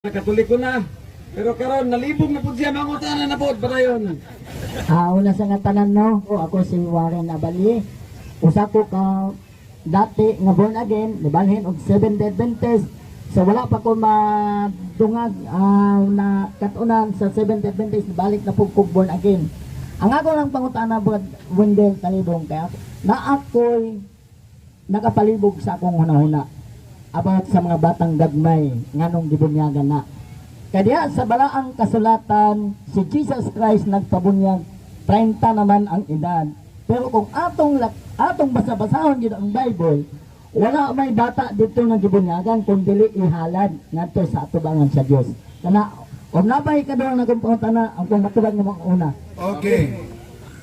Katoliko na. Pero karon nalibog na pud siya mangutana na pod padayon. Ah, una sa nga tanan no, o ako si Warren Abali. Usa ko ka dati nga born again, nibalhin og seven day Adventist. So wala pa ko madungag ah, na katunan sa seven day Adventist, balik na pug kog born again. Ang ako lang pangutana brad Wendell Talibong kaya na ako'y nakapalibog sa akong hunahuna about sa mga batang gagmay nganong gibunyagan na. Kaya sa balaang kasulatan, si Jesus Christ nagpabunyag 30 naman ang edad. Pero kung atong atong basa-basahon yun ang Bible, wala may bata dito nga gibunyagan kung dili ihalad ngadto sa atubangan sa Dios. Kana kung nabay ka doon nagumpunta na ang kung matubag ng mga una. Okay.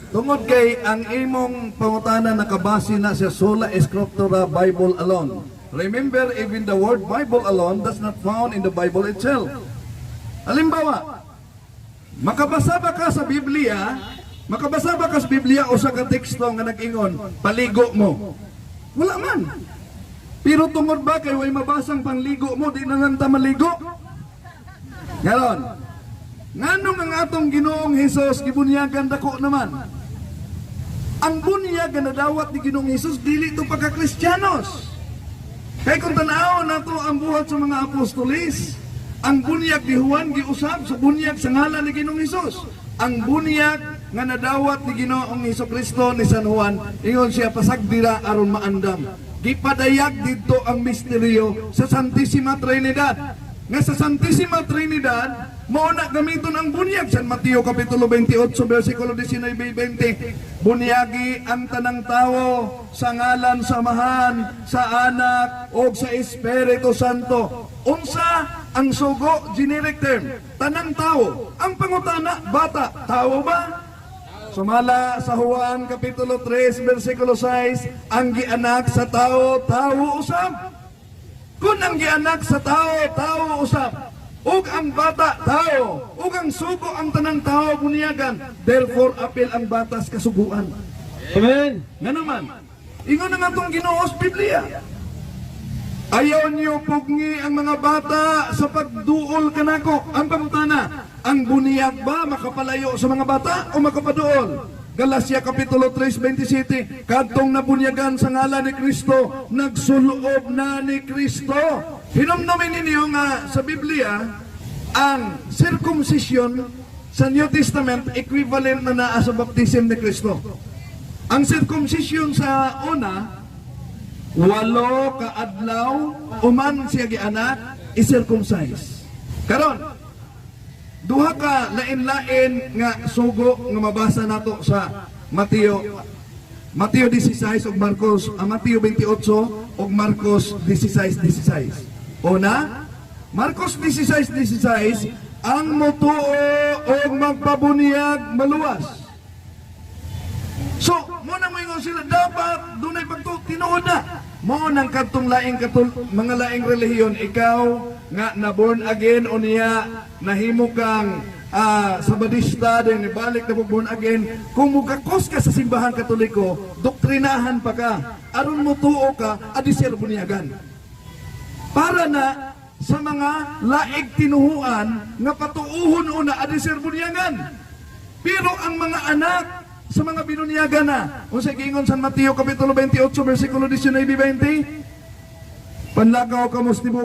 Tungod kay ang imong pangutana nakabase na sa sola scriptura Bible alone. Remember, even the word Bible alone does not found in the Bible itself. Halimbawa, makabasa ba ka sa Biblia, makabasa ba ka sa Biblia o sa ka teksto nga nag-ingon, paligo mo? Wala man. Pero tungod ba kay way mabasang pangligo mo, di na lang maligo? Ngayon, Nganong ang atong ginoong Hesus gibunyagan dako naman? Ang bunyag na dawat ni ginoong Hesus dili to pagka-Kristyanos. Kay kung tanaw na to ang buhat sa mga apostolis, ang bunyag ni Juan giusab sa bunyag sa ngalan ni ginoong Hesus. Ang bunyag nga nadawat ni Ginoong Hesus Kristo ni San Juan, ingon siya pasagdira aron maandam. Gipadayag didto ang misteryo sa Santissima Trinidad. Nga sa Santissima Trinidad, mao na gamiton ang bunyag. San Mateo kapitulo 28 bersikulo 19-20 bunyagi ang tanang tao sa ngalan samahan sa anak o sa Espiritu Santo. Unsa ang sugo generic term? Tanang tao. Ang pangutana bata. Tao ba? Sumala sa Juan Kapitulo 3, versikulo 6, ang gianak sa tao, tao usab. Kung ang gianak sa tao, tao usab. Ug ang bata, tao. Ug ang sugo ang tanang tao bunyagan. Therefore, apil ang batas kasuguan. Amen. Nga naman, ingon na nga itong ginoos Biblia. Ayaw niyo pugni ang mga bata sa pagduol kanako. Ang pangutana, ang buniyag ba makapalayo sa mga bata o makapaduol? Galacia Kapitulo 3, 27, Kadtong nabunyagan sa ngalan ni Kristo, nagsulob na ni Kristo. Hinumnumin ninyo nga sa Biblia, ang circumcision sa New Testament equivalent na naa sa baptism ni Kristo. Ang circumcision sa una, walo ka adlaw uman siya gianak i-circumcise. Karon, duha ka lain-lain nga sugo nga mabasa nato sa Mateo Mateo 16 ug Marcos, ah, Mateo 28 ug Marcos 16:16. Una, Marcos 16:16 ang motuo og magpabunyag maluwas. So, mo na mo ingon sila dapat dunay pagtu tinuod na. Mo nang kadtong laing katul mga laing relihiyon ikaw nga na born again o niya nahimo kang ah, sabadista din ibalik na born again kung mugakos ka sa simbahan katoliko doktrinahan pa ka aron mo tuo ka adisir bunyagan para na sa mga laig tinuhuan nga patuuhon una adisir bunyagan. Pero ang mga anak sa mga binunyagan na, kung sa gingon San Mateo Kapitulo 28, versikulo 19-20, Panlakaw ka mo